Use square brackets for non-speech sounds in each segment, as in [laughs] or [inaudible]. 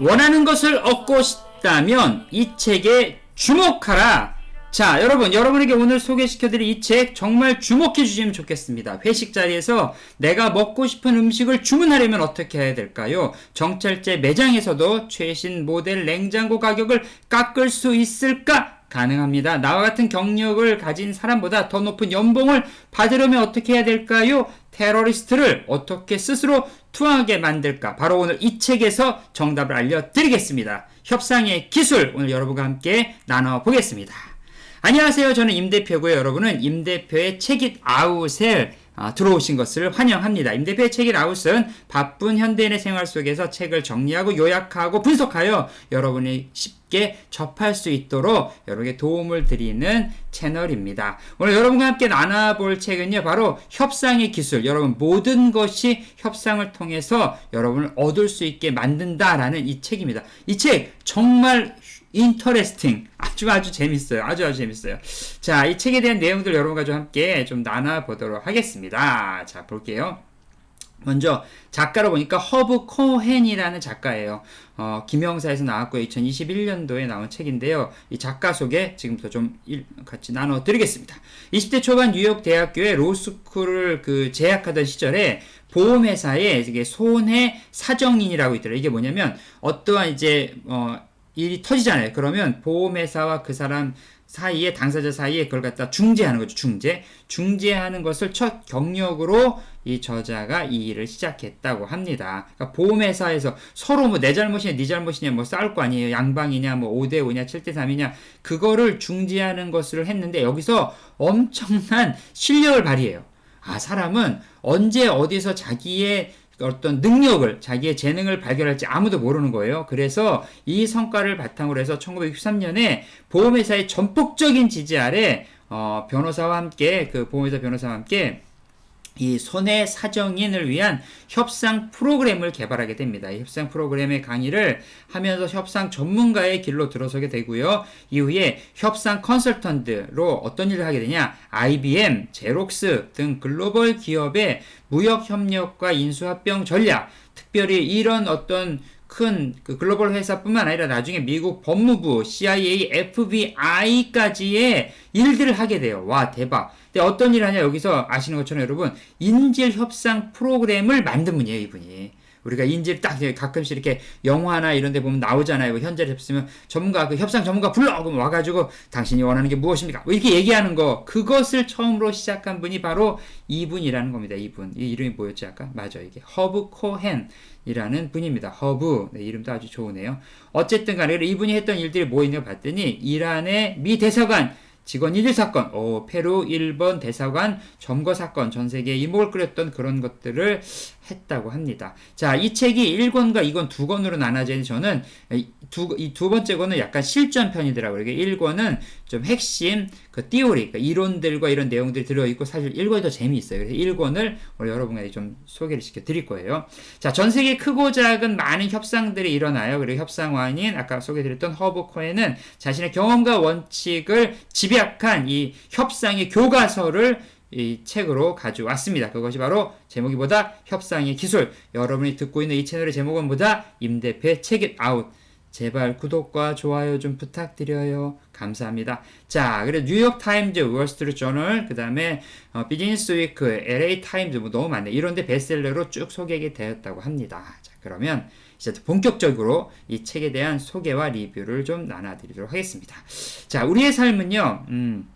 원하는 것을 얻고 싶다면 이 책에 주목하라. 자, 여러분, 여러분에게 오늘 소개시켜드릴 이 책 정말 주목해 주시면 좋겠습니다. 회식 자리에서 내가 먹고 싶은 음식을 주문하려면 어떻게 해야 될까요? 정찰제 매장에서도 최신 모델 냉장고 가격을 깎을 수 있을까? 가능합니다. 나와 같은 경력을 가진 사람보다 더 높은 연봉을 받으려면 어떻게 해야 될까요? 테러리스트를 어떻게 스스로 투하게 만들까? 바로 오늘 이 책에서 정답을 알려드리겠습니다. 협상의 기술 오늘 여러분과 함께 나눠보겠습니다. 안녕하세요. 저는 임 대표고요. 여러분은 임 대표의 책잇 아웃에 아, 들어오신 것을 환영합니다. 임 대표의 책잇 아웃은 바쁜 현대인의 생활 속에서 책을 정리하고 요약하고 분석하여 여러분이 쉽게 접할 수 있도록 여러분에게 도움을 드리는 채널입니다. 오늘 여러분과 함께 나눠볼 책은요, 바로 협상의 기술. 여러분, 모든 것이 협상을 통해서 여러분을 얻을 수 있게 만든다라는 이 책입니다. 이 책 정말 인터레스팅 아주 아주 재밌어요. 아주 아주 재밌어요. 자, 이 책에 대한 내용들 여러분과 좀 함께 좀 나눠보도록 하겠습니다. 자, 볼게요. 먼저 작가로 보니까 허브 코헨이라는 작가예요. 어, 김영사에서 나왔고요. 2021년도에 나온 책인데요. 이 작가 소개 지금부터 좀 일, 같이 나눠 드리겠습니다. 20대 초반 뉴욕 대학교에 로스쿨을 그 재학하던 시절에 보험회사에 이게 손해 사정인이라고 있더라고요. 이게 뭐냐면 어떠한 이제 어 일이 터지잖아요. 그러면 보험회사와 그 사람 사이에 당사자 사이에 그걸 갖다 중재하는 거죠. 중재. 중재하는 것을 첫 경력으로 이 저자가 이 일을 시작했다고 합니다. 그러니까 보험회사에서 서로 뭐 내 잘못이냐 네 잘못이냐 뭐 싸울 거 아니에요. 양방이냐 뭐 5대 5냐 7대 3이냐 그거를 중재하는 것을 했는데 여기서 엄청난 실력을 발휘해요. 아 사람은 언제 어디서 자기의 어떤 능력을 자기의 재능을 발견할지 아무도 모르는 거예요. 그래서 이 성과를 바탕으로 해서 1963년에 보험회사의 전폭적인 지지 아래 어, 변호사와 함께 그 보험회사 변호사와 함께 이 손해 사정인을 위한 협상 프로그램을 개발하게 됩니다. 이 협상 프로그램의 강의를 하면서 협상 전문가의 길로 들어서게 되고요. 이후에 협상 컨설턴트로 어떤 일을 하게 되냐? IBM, 제록스 등 글로벌 기업의 무역 협력과 인수합병 전략, 특별히 이런 어떤 큰 그 글로벌 회사뿐만 아니라 나중에 미국 법무부, CIA, FBI까지의 일들을 하게 돼요. 와 대박. 근데 어떤 일을 하냐 여기서 아시는 것처럼 여러분 인질 협상 프로그램을 만든 분이에요 이분이. 우리가 인질 딱 가끔씩 이렇게 영화나 이런 데 보면 나오잖아요. 뭐 현재를 했으면 전문가, 그 협상 전문가 불러! 그럼 와가지고 당신이 원하는 게 무엇입니까? 뭐 이렇게 얘기하는 거. 그것을 처음으로 시작한 분이 바로 이분이라는 겁니다. 이분. 이 이름이 뭐였지 아까? 맞아. 이게 허브 코헨. 이라는 분입니다. 허브. 네, 이름도 아주 좋으네요. 어쨌든 간에 이분이 했던 일들이 뭐 있냐 봤더니 이란의 미 대사관 직원 1일 사건, 오, 페루 1번 대사관 점거 사건, 전 세계에 이목을 끌었던 그런 것들을 했다고 합니다. 자, 이 책이 1권과 2권 두 권으로 나눠져 저는 두, 이 두 번째 권은 약간 실전 편이더라고요. 이게 1권은 좀 핵심, 그 띠오리, 그 이론들과 이런 내용들이 들어있고 사실 1권이 더 재미있어요. 그래서 1권을 오늘 여러분에게 좀 소개를 시켜 드릴 거예요. 자, 전 세계 크고 작은 많은 협상들이 일어나요. 그리고 협상왕인 아까 소개드렸던 허브 코엔은 자신의 경험과 원칙을 집약한 이 협상의 교과서를 이 책으로 가져왔습니다. 그것이 바로 제목이 보다 협상의 기술. 여러분이 듣고 있는 이 채널의 제목은 보다 임대표의 책잇 아웃. 제발 구독과 좋아요 좀 부탁드려요. 감사합니다. 자, 그래 뉴욕 타임즈, 월스트리트 저널, 그다음에 어, 비즈니스 위크, LA 타임즈 뭐 너무 많네. 이런 데 베스트셀러로 쭉 소개가 되었다고 합니다. 자, 그러면 이제 본격적으로 이 책에 대한 소개와 리뷰를 좀 나눠드리도록 하겠습니다. 자, 우리의 삶은요. 음,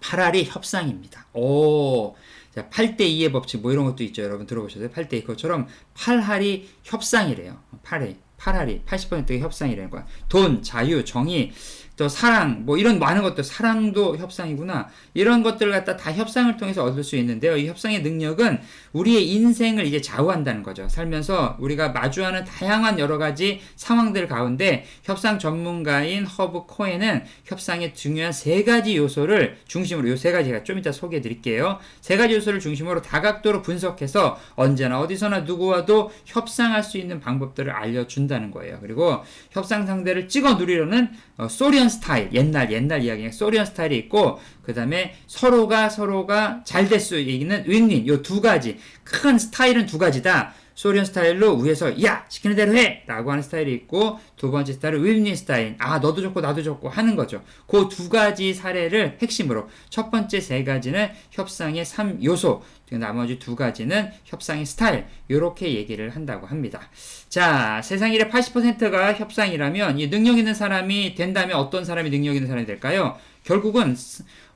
8알이 협상입니다. 오. 자, 8대2의 법칙 뭐 이런 것도 있죠. 여러분 들어보셨어요? 8대2 그것처럼 8할이 협상이래요. 8회. 8할이 80%의 협상이라는 거야. 돈, 자유, 정의, 또 사랑, 뭐 이런 많은 것들, 사랑도 협상이구나. 이런 것들을 갖다 다 협상을 통해서 얻을 수 있는데요. 이 협상의 능력은 우리의 인생을 이제 좌우한다는 거죠. 살면서 우리가 마주하는 다양한 여러 가지 상황들 가운데 협상 전문가인 허브 코엔은 협상의 중요한 세 가지 요소를 중심으로 요 세 가지 제가 좀 이따 소개해 드릴게요. 세 가지 요소를 중심으로 다각도로 분석해서 언제나 어디서나 누구와도 협상할 수 있는 방법들을 알려준다는 거예요. 그리고 협상 상대를 찍어 누리려는 어, 소리언 스타일, 옛날 옛날 이야기 소리언 스타일이 있고 그 다음에 서로가 서로가 잘 될 수 있는 윈윈 요 두 가지 큰 스타일은 두 가지다. 소련 스타일로 위에서 야 시키는 대로 해라고 하는 스타일이 있고 두 번째 스타일은 윈윈 스타일 아 너도 좋고 나도 좋고 하는 거죠. 그 두 가지 사례를 핵심으로 첫 번째 세 가지는 협상의 3 요소 나머지 두 가지는 협상의 스타일 이렇게 얘기를 한다고 합니다. 자 세상 일의 80%가 협상이라면 이 능력 있는 사람이 된다면 어떤 사람이 능력 있는 사람이 될까요? 결국은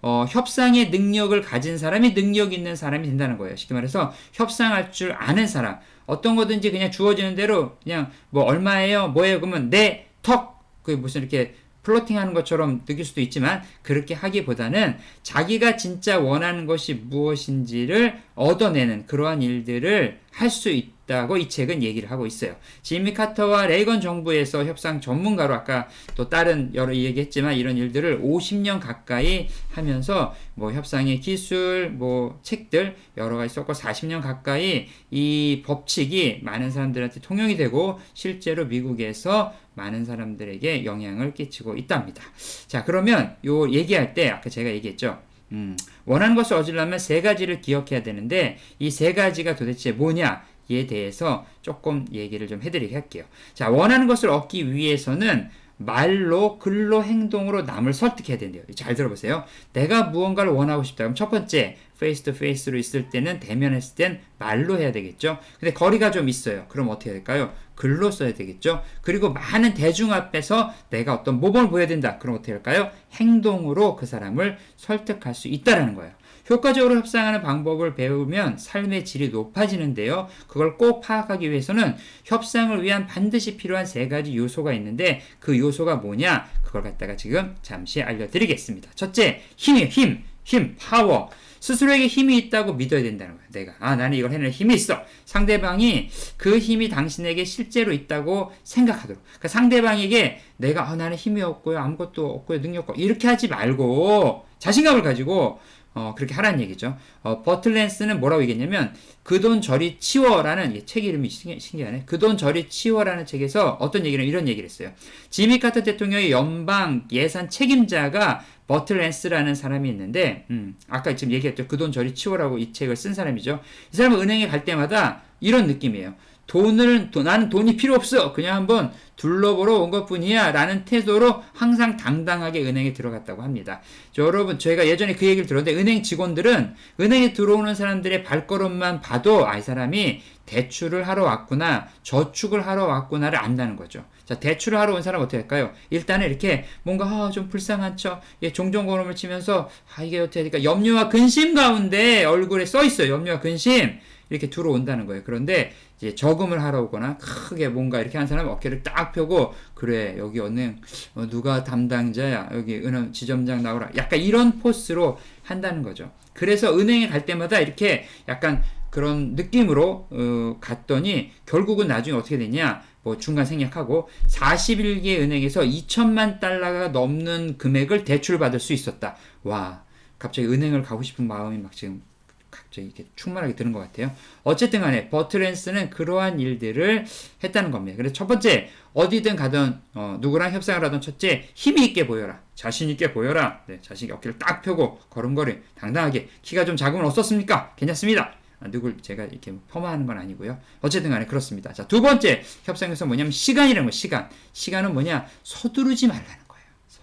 어, 협상의 능력을 가진 사람이 능력 있는 사람이 된다는 거예요. 쉽게 말해서 협상할 줄 아는 사람. 어떤 거든지 그냥 주어지는 대로 그냥 뭐 얼마예요? 뭐예요? 그러면 내 턱. 그 무슨 이렇게 플로팅 하는 것처럼 느낄 수도 있지만 그렇게 하기보다는 자기가 진짜 원하는 것이 무엇인지를 얻어내는 그러한 일들을 할 수 있다고 이 책은 얘기를 하고 있어요. 지미 카터와 레이건 정부에서 협상 전문가로 아까 또 다른 여러 얘기했지만 이런 일들을 50년 가까이 하면서 뭐 협상의 기술, 뭐 책들 여러 가지 썼고 40년 가까이 이 법칙이 많은 사람들한테 통용이 되고 실제로 미국에서 많은 사람들에게 영향을 끼치고 있답니다. 자, 그러면 요 얘기할 때 아까 제가 얘기했죠. 음, 원하는 것을 얻으려면 세 가지를 기억해야 되는데 이 세 가지가 도대체 뭐냐에 대해서 조금 얘기를 좀 해드리게 할게요. 자, 원하는 것을 얻기 위해서는 말로, 글로, 행동으로 남을 설득해야 된대요. 잘 들어보세요. 내가 무언가를 원하고 싶다. 그럼 첫 번째, 페이스 투 페이스로 있을 때는, 대면했을 땐 말로 해야 되겠죠. 근데 거리가 좀 있어요. 그럼 어떻게 될까요? 글로 써야 되겠죠. 그리고 많은 대중 앞에서 내가 어떤 모범을 보여야 된다. 그럼 어떻게 할까요? 행동으로 그 사람을 설득할 수 있다라는 거예요. 효과적으로 협상하는 방법을 배우면 삶의 질이 높아지는데요. 그걸 꼭 파악하기 위해서는 협상을 위한 반드시 필요한 세 가지 요소가 있는데 그 요소가 뭐냐? 그걸 갖다가 지금 잠시 알려드리겠습니다. 첫째, 힘이에요. 힘. 힘, 파워. 스스로에게 힘이 있다고 믿어야 된다는 거예요. 내가 아 나는 이걸 해낼 힘이 있어. 상대방이 그 힘이 당신에게 실제로 있다고 생각하도록. 그러니까 상대방에게 내가 아, 나는 힘이 없고요, 아무것도 없고요, 능력 없고 이렇게 하지 말고 자신감을 가지고 어, 그렇게 하라는 얘기죠. 어, 버틀랜스는 뭐라고 얘기했냐면, 그 돈 저리 치워라는, 책 이름이 신기, 하네. 그 돈 저리 치워라는 책에서 어떤 얘기를, 이런 얘기를 했어요. 지미 카터 대통령의 연방 예산 책임자가 버틀랜스라는 사람이 있는데, 음, 아까 지금 얘기했죠. 그 돈 저리 치워라고 이 책을 쓴 사람이죠. 이 사람은 은행에 갈 때마다 이런 느낌이에요. 돈을, 돈, 나는 돈이 필요 없어. 그냥 한번 둘러보러 온 것 뿐이야. 라는 태도로 항상 당당하게 은행에 들어갔다고 합니다. 저, 여러분, 저희가 예전에 그 얘기를 들었는데, 은행 직원들은 은행에 들어오는 사람들의 발걸음만 봐도, 아, 이 사람이 대출을 하러 왔구나, 저축을 하러 왔구나를 안다는 거죠. 자, 대출을 하러 온 사람 은 어떻게 할까요? 일단은 이렇게 뭔가, 아, 좀 불쌍한 척, 예, 종종 걸음을 치면서, 아, 이게 어떻게 되니까 염려와 근심 가운데 얼굴에 써 있어요. 염려와 근심. 이렇게 들어온다는 거예요. 그런데 이제 저금을 하러 오거나 크게 뭔가 이렇게 한 사람은 어깨를 딱 펴고 그래 여기 은행 어, 누가 담당자야 여기 은행 지점장 나오라 약간 이런 포스로 한다는 거죠. 그래서 은행에 갈 때마다 이렇게 약간 그런 느낌으로 어, 갔더니 결국은 나중에 어떻게 됐냐 뭐 중간 생략하고 41개 은행에서 2천만 달러가 넘는 금액을 대출받을 수 있었다. 와 갑자기 은행을 가고 싶은 마음이 막 지금 갑자기 이렇게 충만하게 드는 것 같아요. 어쨌든 간에 버트랜스는 그러한 일들을 했다는 겁니다. 그래서 첫 번째, 어디든 가든, 어, 누구랑 협상을 하던 첫째, 힘이 있게 보여라. 자신 있게 보여라. 네, 자신 있게 어깨를 딱 펴고, 걸음걸이, 당당하게. 키가 좀 작으면 어떻습니까? 괜찮습니다. 아, 누굴 제가 이렇게 폄하하는 건 아니고요. 어쨌든 간에 그렇습니다. 자, 두 번째 협상에서 뭐냐면 시간이라는 거, 시간. 시간은 뭐냐? 서두르지 말라는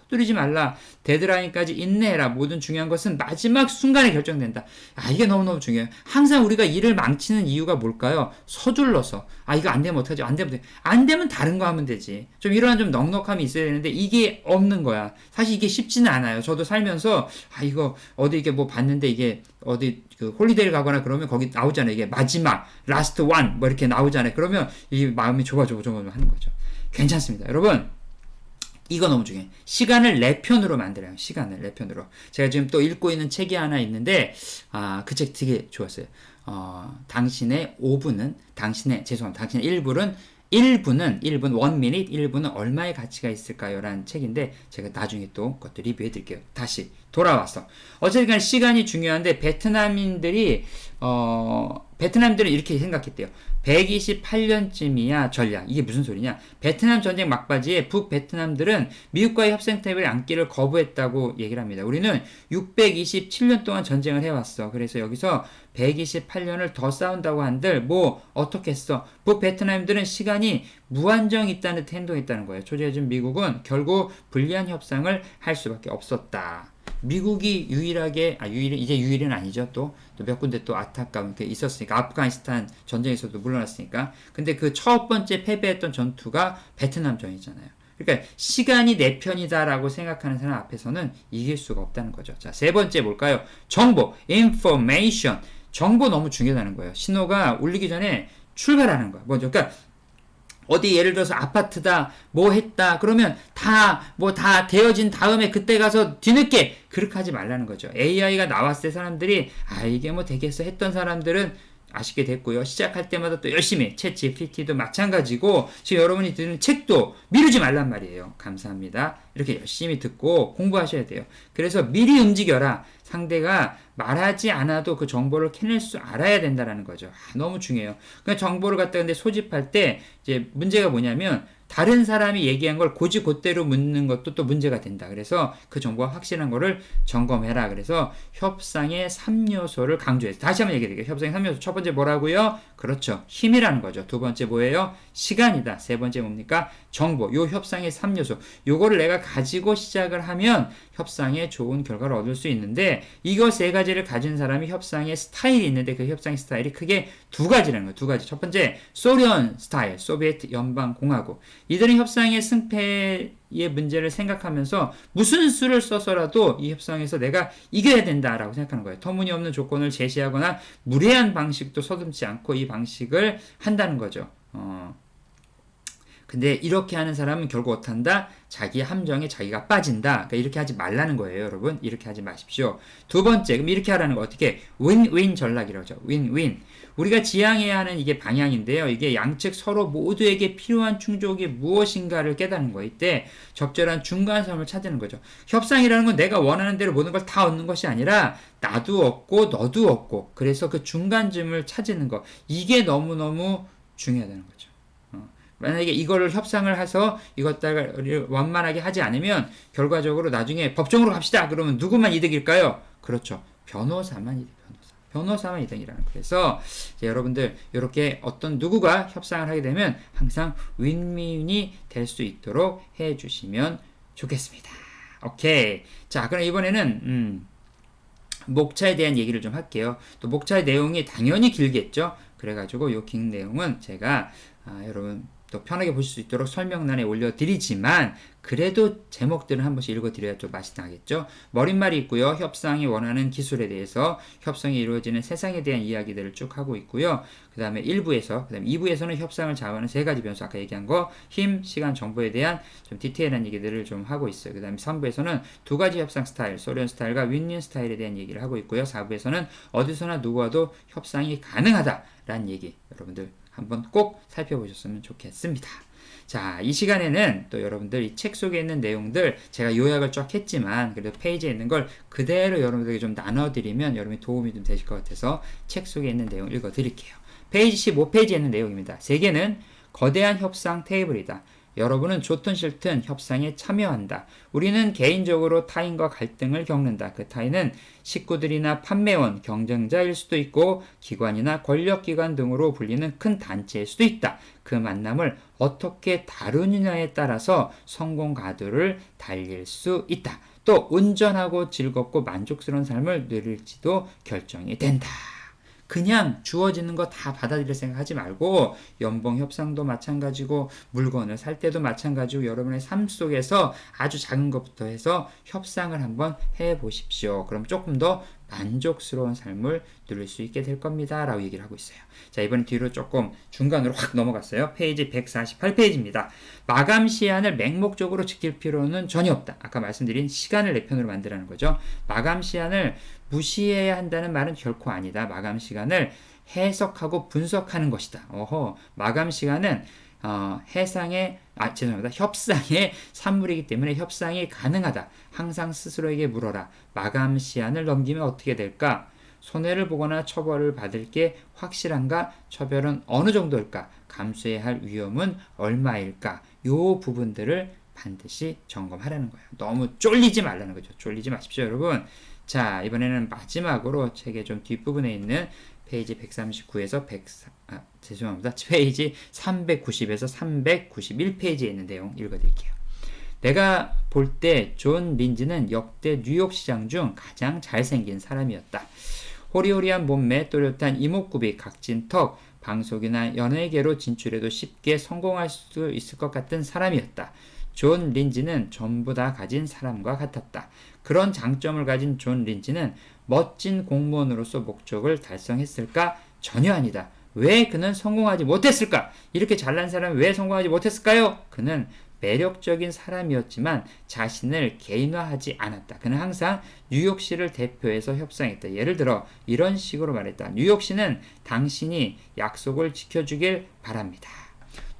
뚫리지 말라. 데드라인까지 인내해라. 모든 중요한 것은 마지막 순간에 결정된다. 아, 이게 너무너무 중요해요. 항상 우리가 일을 망치는 이유가 뭘까요? 서둘러서. 아, 이거 안 되면 어떡하지? 안 되면 돼. 안 되면 다른 거 하면 되지. 좀 이러한 좀 넉넉함이 있어야 되는데 이게 없는 거야. 사실 이게 쉽지는 않아요. 저도 살면서 아, 이거 어디 이게 뭐 봤는데 이게 어디 그 홀리데이를 가거나 그러면 거기 나오잖아요. 이게 마지막, 라스트 원, 뭐 이렇게 나오잖아요. 그러면 이 마음이 좁아, 좁아, 좁아 하는 거죠. 괜찮습니다. 여러분, 이거 너무 중요해. 시간을 내 편으로 만들어요. 시간을 내 편으로. 제가 지금 또 읽고 있는 책이 하나 있는데, 아, 그 책 되게 좋았어요. 어, 당신의 5분은, 당신의, 죄송합니다. 당신의 1분은 1분은 1분 1 minute 1분은 얼마의 가치가 있을까요? 라는 책인데 제가 나중에 또 그것도 리뷰해 드릴게요. 다시 돌아와서 어쨌든 간 시간이 중요한데 베트남인들이 어 베트남들은 이렇게 생각했대요. 128년쯤이야 전략. 이게 무슨 소리냐? 베트남 전쟁 막바지에 북 베트남들은 미국과의 협상 테이블에 앉기를 거부했다고 얘기를 합니다. 우리는 627년 동안 전쟁을 해왔어. 그래서 여기서 128년을 더 싸운다고 한들 뭐 어떻게 했어? 북 베트남들은 시간이 무한정 있다는 듯 행동했다는 거예요. 초재준 미국은 결국 불리한 협상을 할 수밖에 없었다. 미국이 유일하게 아 유일 이제 유일은 아니죠 또 또 몇 군데 또 안타까운 게 있었으니까 아프가니스탄 전쟁에서도 물러났으니까 근데 그 첫 번째 패배했던 전투가 베트남전이잖아요. 그러니까 시간이 내 편이다라고 생각하는 사람 앞에서는 이길 수가 없다는 거죠. 자, 세 번째 뭘까요? 정보, information. 정보 너무 중요하다는 거예요. 신호가 울리기 전에 출발하는 거야. 뭐죠? 그러니까 어디 예를 들어서 아파트다, 뭐 했다, 그러면 다, 뭐 다 되어진 다음에 그때 가서 뒤늦게, 그렇게 하지 말라는 거죠. AI가 나왔을 때 사람들이, 아, 이게 뭐 되겠어 했던 사람들은 아쉽게 됐고요. 시작할 때마다 또 열심히, 챗 GPT도 마찬가지고, 지금 여러분이 듣는 책도 미루지 말란 말이에요. 감사합니다. 이렇게 열심히 듣고 공부하셔야 돼요. 그래서 미리 움직여라. 상대가 말하지 않아도 그 정보를 캐낼 줄 알아야 된다라는 거죠. 아, 너무 중요해요. 그 정보를 갖다 근데 소집할 때 이제 문제가 뭐냐면 다른 사람이 얘기한 걸 고지 곧대로 묻는 것도 또 문제가 된다. 그래서 그 정보가 확실한 거를 점검해라. 그래서 협상의 3요소를 강조해서 다시 한번 얘기해 드릴게요. 협상의 3요소. 첫 번째 뭐라고요? 그렇죠. 힘이라는 거죠. 두 번째 뭐예요? 시간이다. 세 번째 뭡니까? 정보. 요 협상의 3요소. 요거를 내가 가지고 시작을 하면 협상에 좋은 결과를 얻을 수 있는데 이거 세 가지를 가진 사람이 협상의 스타일이 있는데 그 협상의 스타일이 크게 두 가지라는 거예요. 두 가지. 첫 번째 소련 스타일, 소비에트 연방 공화국. 이들은 협상의 승패의 문제를 생각하면서 무슨 수를 써서라도 이 협상에서 내가 이겨야 된다라고 생각하는 거예요. 터무니없는 조건을 제시하거나 무례한 방식도 서슴지 않고 이 방식을 한다는 거죠. 어. 근데 이렇게 하는 사람은 결국 어떻한다? 자기 함정에 자기가 빠진다. 그러니까 이렇게 하지 말라는 거예요, 여러분. 이렇게 하지 마십시오. 두 번째, 그럼 이렇게 하라는 거 어떻게? 윈윈 전략이라고 하죠. 윈윈. 우리가 지향해야 하는 이게 방향인데요. 이게 양측 서로 모두에게 필요한 충족이 무엇인가를 깨닫는 거. 이때 적절한 중간선을 찾는 거죠. 협상이라는 건 내가 원하는 대로 모든 걸 다 얻는 것이 아니라 나도 얻고 너도 얻고 그래서 그 중간점을 찾는 거. 이게 너무너무 중요하다는 거죠. 어. 만약에 이거를 협상을 해서 이것들을 완만하게 하지 않으면 결과적으로 나중에 법정으로 갑시다. 그러면 누구만 이득일까요? 그렇죠. 변호사만 이득. 변호사. 변호사만 이득이라는 거. 그래서 여러분들 이렇게 어떤 누구가 협상을 하게 되면 항상 윈윈이 될 수 있도록 해주시면 좋겠습니다. 오케이. 자, 그럼 이번에는 음, 목차에 대한 얘기를 좀 할게요. 또 목차의 내용이 당연히 길겠죠. 그래가지고 요 긴 내용은 제가 아, 여러분 또 편하게 보실 수 있도록 설명란에 올려드리지만 그래도 제목들은 한 번씩 읽어드려야 좀 맛이 나겠죠. 머릿말이 있고요. 협상이 원하는 기술에 대해서 협상이 이루어지는 세상에 대한 이야기들을 쭉 하고 있고요. 그 다음에 1부에서 그 다음에 2부에서는 협상을 좌우하는 세 가지 변수 아까 얘기한 거 힘, 시간, 정보에 대한 좀 디테일한 얘기들을 좀 하고 있어요. 그 다음에 3부에서는 두 가지 협상 스타일, 소련 스타일과 윈윈 스타일에 대한 얘기를 하고 있고요. 4부에서는 어디서나 누구와도 협상이 가능하다라는 얘기 여러분들 한번 꼭 살펴보셨으면 좋겠습니다. 자, 이 시간에는 또 여러분들 이 책 속에 있는 내용들 제가 요약을 쫙 했지만 그래도 페이지에 있는 걸 그대로 여러분들에게 좀 나눠드리면 여러분이 도움이 좀 되실 것 같아서 책 속에 있는 내용 읽어드릴게요. 페이지 15페이지에 있는 내용입니다. 세계는 거대한 협상 테이블이다. 여러분은 좋든 싫든 협상에 참여한다. 우리는 개인적으로 타인과 갈등을 겪는다. 그 타인은 식구들이나 판매원, 경쟁자일 수도 있고 기관이나 권력기관 등으로 불리는 큰 단체일 수도 있다. 그 만남을 어떻게 다루느냐에 따라서 성공 가도를 달릴 수 있다. 또 온전하고 즐겁고 만족스러운 삶을 누릴지도 결정이 된다. 그냥 주어지는 거 다 받아들일 생각하지 말고 연봉 협상도 마찬가지고 물건을 살 때도 마찬가지고 여러분의 삶 속에서 아주 작은 것부터 해서 협상을 한번 해 보십시오. 그럼 조금 더 만족스러운 삶을 누릴 수 있게 될 겁니다. 라고 얘기를 하고 있어요. 자, 이번 뒤로 조금 중간으로 확 넘어갔어요. 페이지 148페이지입니다. 마감 시한을 맹목적으로 지킬 필요는 전혀 없다. 아까 말씀드린 시간을 내 편으로 만들라는 거죠. 마감 시한을 무시해야 한다는 말은 결코 아니다. 마감 시간을 해석하고 분석하는 것이다. 어허, 마감 시간은 어, 해상의 아 죄송합니다 협상의 [laughs] 산물이기 때문에 협상이 가능하다. 항상 스스로에게 물어라. 마감 시한을 넘기면 어떻게 될까? 손해를 보거나 처벌을 받을 게 확실한가? 처벌은 어느 정도일까? 감수해야 할 위험은 얼마일까? 요 부분들을 반드시 점검하라는 거예요. 너무 쫄리지 말라는 거죠. 쫄리지 마십시오, 여러분. 자, 이번에는 마지막으로 책의 좀 뒷부분에 있는 페이지 139에서 100, 아, 죄송합니다. [laughs] 페이지 390에서 391페이지에 있는 내용 읽어드릴게요. 내가 볼 때 존 린지는 역대 뉴욕 시장 중 가장 잘생긴 사람이었다. 호리호리한 몸매, 또렷한 이목구비, 각진 턱, 방송이나 연예계로 진출해도 쉽게 성공할 수 있을 것 같은 사람이었다. 존 린지는 전부 다 가진 사람과 같았다. 그런 장점을 가진 존 린지는 멋진 공무원으로서 목적을 달성했을까? 전혀 아니다. 왜 그는 성공하지 못했을까? 이렇게 잘난 사람이 왜 성공하지 못했을까요? 그는 매력적인 사람이었지만 자신을 개인화하지 않았다. 그는 항상 뉴욕시를 대표해서 협상했다. 예를 들어 이런 식으로 말했다. 뉴욕시는 당신이 약속을 지켜주길 바랍니다.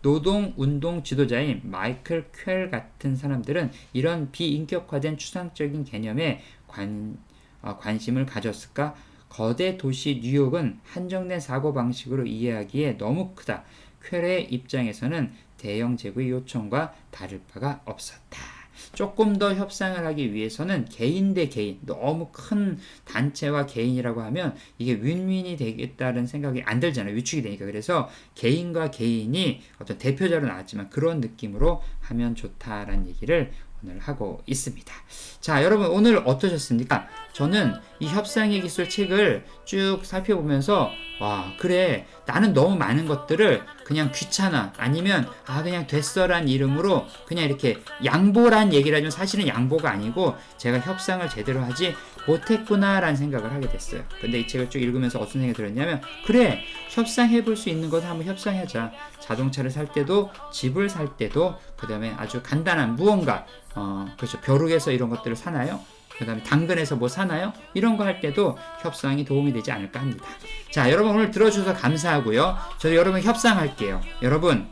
노동 운동 지도자인 마이클 퀘 같은 사람들은 이런 비인격화된 추상적인 개념에 관, 어, 관심을 가졌을까? 거대 도시 뉴욕은 한정된 사고 방식으로 이해하기에 너무 크다. 퀘의 입장에서는 대형 제구의 요청과 다를 바가 없었다. 조금 더 협상을 하기 위해서는 개인 대 개인, 너무 큰 단체와 개인이라고 하면 이게 윈윈이 되겠다는 생각이 안 들잖아요. 위축이 되니까. 그래서 개인과 개인이 어떤 대표자로 나왔지만 그런 느낌으로 하면 좋다라는 얘기를 오늘 하고 있습니다. 자, 여러분 오늘 어떠셨습니까? 저는 이 협상의 기술 책을 쭉 살펴보면서 와, 그래. 나는 너무 많은 것들을 그냥 귀찮아 아니면 아 그냥 됐어란 이름으로 그냥 이렇게 양보란 얘기를 하지만 사실은 양보가 아니고 제가 협상을 제대로 하지 못했구나라는 생각을 하게 됐어요. 근데 이 책을 쭉 읽으면서 어떤 생각이 들었냐면 그래 협상해 볼 수 있는 것을 한번 협상하자. 자동차를 살 때도 집을 살 때도 그다음에 아주 간단한 무언가 어 그렇죠 벼룩에서 이런 것들을 사나요? 그 다음에 당근에서 뭐 사나요? 이런 거 할 때도 협상이 도움이 되지 않을까 합니다. 자, 여러분 오늘 들어주셔서 감사하고요. 저도 여러분 협상할게요. 여러분,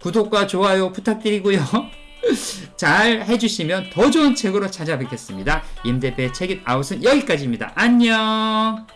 구독과 좋아요 부탁드리고요. [laughs] 잘 해주시면 더 좋은 책으로 찾아뵙겠습니다. 임대표의 책잇 아웃은 여기까지입니다. 안녕!